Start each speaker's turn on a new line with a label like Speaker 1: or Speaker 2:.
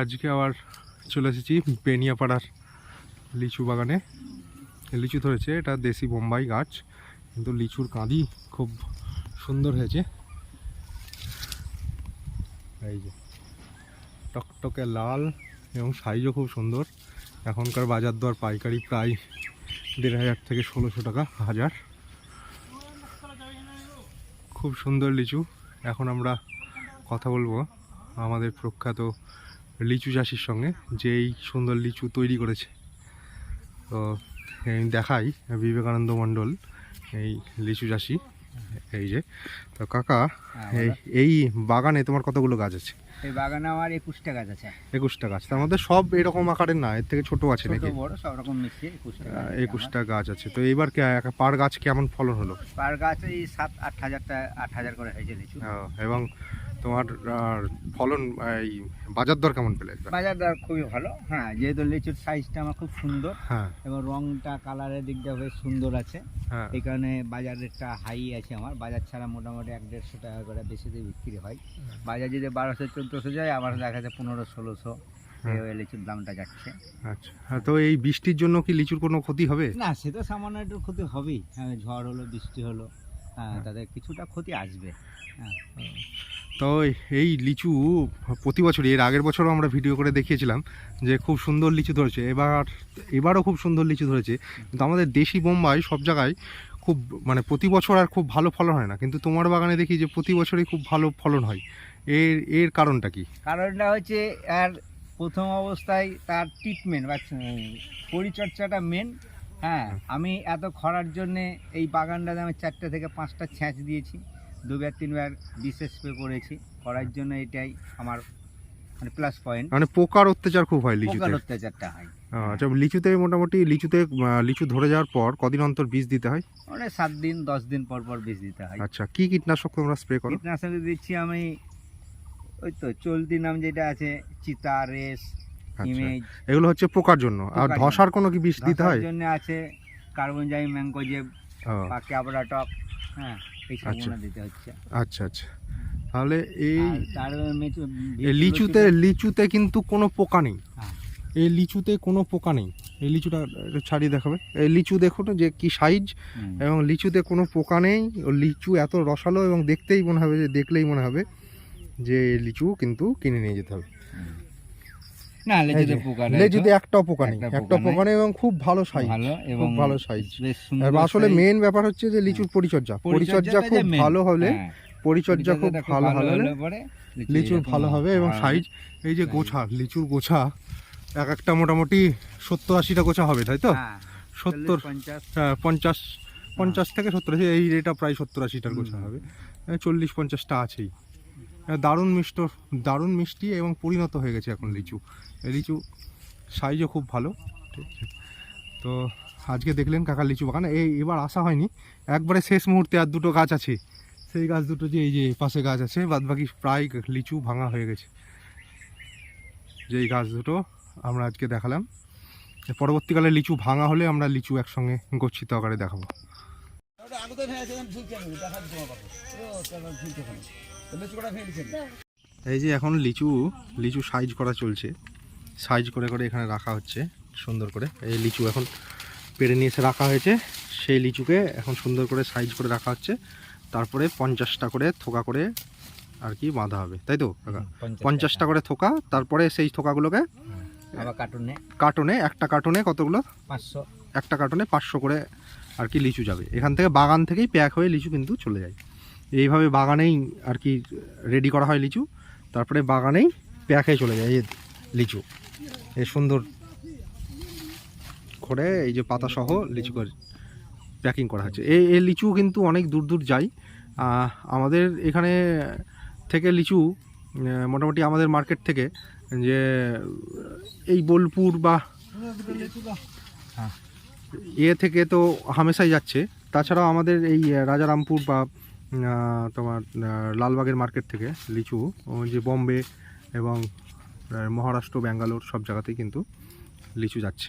Speaker 1: আজকে আবার চলে এসেছি বেনিয়াপাড়ার লিচু বাগানে। লিচু ধরেছে, এটা দেশি বোম্বাই গাছ, কিন্তু লিচুর কাঁদি খুব সুন্দর হয়েছে। এই যে, টকটকে লাল এবং সাইজও খুব সুন্দর। এখনকার বাজার দর পাইকারি প্রায় দেড় হাজার থেকে ষোলোশো টাকা হাজার। খুব সুন্দর লিচু। এখন আমরা কথা বলব আমাদের প্রখ্যাত লিচু চাষির সঙ্গে যে এই সুন্দর লিচু তৈরি করেছে। তো এই দেখাই বিবেকানন্দ মণ্ডল এই লিচু চাষি এই যে। তো কাকা
Speaker 2: হ্যাঁ,
Speaker 1: এই এই বাগানে তোমার কতগুলো গাছ আছে?
Speaker 2: এই বাগানে আমার একুশটা গাছ আছে।
Speaker 1: একুশটা গাছ তার মধ্যে সব এরকম আকারের না এর থেকে ছোট আছে নাকি?
Speaker 2: বড় সব রকম মিশিয়ে একুশটা গাছ আছে
Speaker 1: একুশটা গাছ আছে তো এবার কে- পার গাছ কেমন ফলন হলো।
Speaker 2: পার গাছ এই সাত আট হাজারটা আট হাজার করে হয়েছে লিচু।
Speaker 1: এবং তোমার ফলন এই বাজার দর কেমন পেলে?
Speaker 2: বাজার দর খুবই ভালো হ্যাঁ যেহেতু লিচুর সাইজটা আমার খুব সুন্দর
Speaker 1: হ্যাঁ।
Speaker 2: এবং রংটা কালারের দিকটা বেশ সুন্দর আছে
Speaker 1: হ্যাঁ।
Speaker 2: এই কারণে বাজার রেটটা হাই আছে আমার বাজার ছাড়া মোটামুটি এক দেড়শো টাকা করে বেশি দিয়ে বিক্রি হয়। বাজার যদি বারোশো চোদ্দোশো যায় আবার দেখা যায় পনেরো ষোলোশো
Speaker 1: হ্যাঁ।
Speaker 2: লিচুর দামটা যাচ্ছে।
Speaker 1: আচ্ছা হ্যাঁ, তো এই বৃষ্টির জন্য কি লিচুর কোনো ক্ষতি হবে?
Speaker 2: না সে তো সামান্য একটু ক্ষতি হবেই হ্যাঁ ঝড় হলো বৃষ্টি হলো হ্যাঁ তাদের কিছুটা ক্ষতি আসবে হ্যাঁ।
Speaker 1: তো এই লিচু প্রতি বছরই, এর আগের বছরও আমরা ভিডিও করে দেখিয়েছিলাম যে খুব সুন্দর লিচু ধরেছে। এবার, এবারও খুব সুন্দর লিচু ধরেছে। কিন্তু আমাদের দেশি বোম্বাই সব জায়গায় খুব মানে প্রতি বছর আর খুব ভালো ফলন হয় না। কিন্তু তোমার বাগানে দেখি যে প্রতি বছরই খুব ভালো ফলন হয়। এর এর কারণটা কি?
Speaker 2: কারণটা হচ্ছে আর প্রথম অবস্থায় তার ট্রিটমেন্ট বা, পরিচর্যাটা মেন হ্যাঁ আমি এত খরার জন্যে এই বাগানটাতে আমি চারটে থেকে পাঁচটা ছ্যাঁচ দিয়েছি। দুবার তিনবার বিশেষ স্প্রে করেছি। করার জন্য এটাই আমার মানে প্লাস পয়েন্ট
Speaker 1: মানে পোকার অত্যাচার খুব হয় লিচুতে?
Speaker 2: পোকার অত্যাচারটা হয়।
Speaker 1: আচ্ছা লিচুতে মোটামুটি লিচুতে আহ, লিচু ধরে যাওয়ার পর কদিন অন্তর বীজ দিতে হয়?
Speaker 2: মানে সাত দিন দশ দিন পর পর বীজ দিতে হয়।
Speaker 1: আচ্ছা কি কীটনাশক তোমরা স্প্রে করো?
Speaker 2: কীটনাশক দিচ্ছি আমি ওই তো চলতি নাম যেটা আছে চিতা রেস
Speaker 1: আচ্ছা
Speaker 2: ইমেজ।
Speaker 1: এগুলো হচ্ছে পোকার জন্য। আর
Speaker 2: পোকার জন্য।
Speaker 1: ধসার কোনো কি বিষ দিতে হয়?
Speaker 2: জন্য আছে কার্বন জাই ম্যাঙ্গোজেব
Speaker 1: ও,
Speaker 2: টপ হ্যাঁ। এই
Speaker 1: আচ্ছা।
Speaker 2: দিতে হচ্ছে।
Speaker 1: আচ্ছা আচ্ছা। তাহলে এই
Speaker 2: তার
Speaker 1: লিচুতে লিচুতে কিন্তু কোনো পোকা নেই।
Speaker 2: হ্যাঁ।
Speaker 1: এই লিচুতে কোনো পোকা নেই। এই লিচুটা ছাড়িয়ে দেখাবে। এই লিচু দেখো না যে কি সাইজ এবং লিচুতে কোনো পোকা নেই। ও লিচু এত রসালো এবং দেখতেই মনে হবে যে দেখলেই মনে হবে যে লিচু কিন্তু কিনে নিয়ে যেতে হবে।
Speaker 2: না লেজুতে পোকা নেই
Speaker 1: লেজুতে একটাও পোকা নেই
Speaker 2: একটা পোকা
Speaker 1: নেই। এবং খুব ভালো সাইজ
Speaker 2: ভালো এবং
Speaker 1: খুব ভালো সাইজ। আসলে। মেন ব্যাপার হচ্ছে যে লিচুর পরিচর্যা। পরিচর্যা খুব ভালো হলে
Speaker 2: হ্যাঁ,
Speaker 1: পরিচর্যা খুব ভালো হলে লিচুর ভালো হবে এবং সাইজ এই যে গোছা লিচুর গোছা এক একটা মোটামুটি সত্তর আশিটা গোছা হবে তাই তো?
Speaker 2: হ্যাঁ,
Speaker 1: সত্তর
Speaker 2: পঞ্চাশ।
Speaker 1: হ্যাঁ, পঞ্চাশ পঞ্চাশ থেকে সত্তর আশি এই এটা প্রায় সত্তর আশিটার গোছা হবে। চল্লিশ পঞ্চাশটা আছেই। দারুণ মিষ্ট, দারুণ মিষ্টি এবং পরিণত হয়ে গেছে এখন লিচু। লিচু সাইজও খুব ভালো, ঠিক আছে? তো আজকে দেখলেন কাকার লিচু বাগান। এই এবার আসা হয়নি। একবারে শেষ মুহূর্তে আর দুটো গাছ আছে। সেই গাছ দুটো যে, এই যে পাশে গাছ আছে বাদ বাকি প্রায় লিচু ভাঙা হয়ে গেছে। যেই গাছ দুটো আমরা আজকে দেখালাম। পরবর্তীকালে লিচু ভাঙা হলে আমরা লিচু একসঙ্গে গচ্ছিত আকারে দেখাবো। এই যে এখন লিচু লিচু সাইজ করা চলছে। সাইজ করে করে এখানে রাখা হচ্ছে সুন্দর করে। এই লিচু এখন পেরে নিয়ে এসে রাখা হয়েছে। সেই লিচুকে এখন সুন্দর করে সাইজ করে রাখা হচ্ছে। তারপরে পঞ্চাশটা করে থোকা করে আর কি বাঁধা হবে। তাই তো পঞ্চাশটা। করে থোকা তারপরে সেই থোকাগুলোকে
Speaker 2: আবার কার্টুনে
Speaker 1: একটা কার্টুনে কতগুলো?
Speaker 2: পাঁচশো।
Speaker 1: একটা কার্টুনে পাঁচশো করে আর কি লিচু যাবে। এখান থেকে বাগান থেকেই প্যাক হয়ে লিচু কিন্তু চলে যায়। এইভাবে বাগানেই আর কি রেডি করা হয় লিচু। তারপরে বাগানেই প্যাকে চলে যায় এই লিচু। এই সুন্দর করে এই যে পাতা সহ লিচু করে প্যাকিং করা হচ্ছে। এই এই লিচু কিন্তু অনেক দূর দূর যায় আমাদের এখানে থেকে লিচু মোটামুটি আমাদের মার্কেট থেকে যে এই বোলপুর বা এ থেকে তো হামেশাই যাচ্ছে। তাছাড়াও আমাদের এই রাজারামপুর বা তোমার লালবাগের মার্কেট থেকে, লিচু যে বম্বে এবং মহারাষ্ট্র, ব্যাঙ্গালোর সব জায়গাতেই কিন্তু লিচু যাচ্ছে।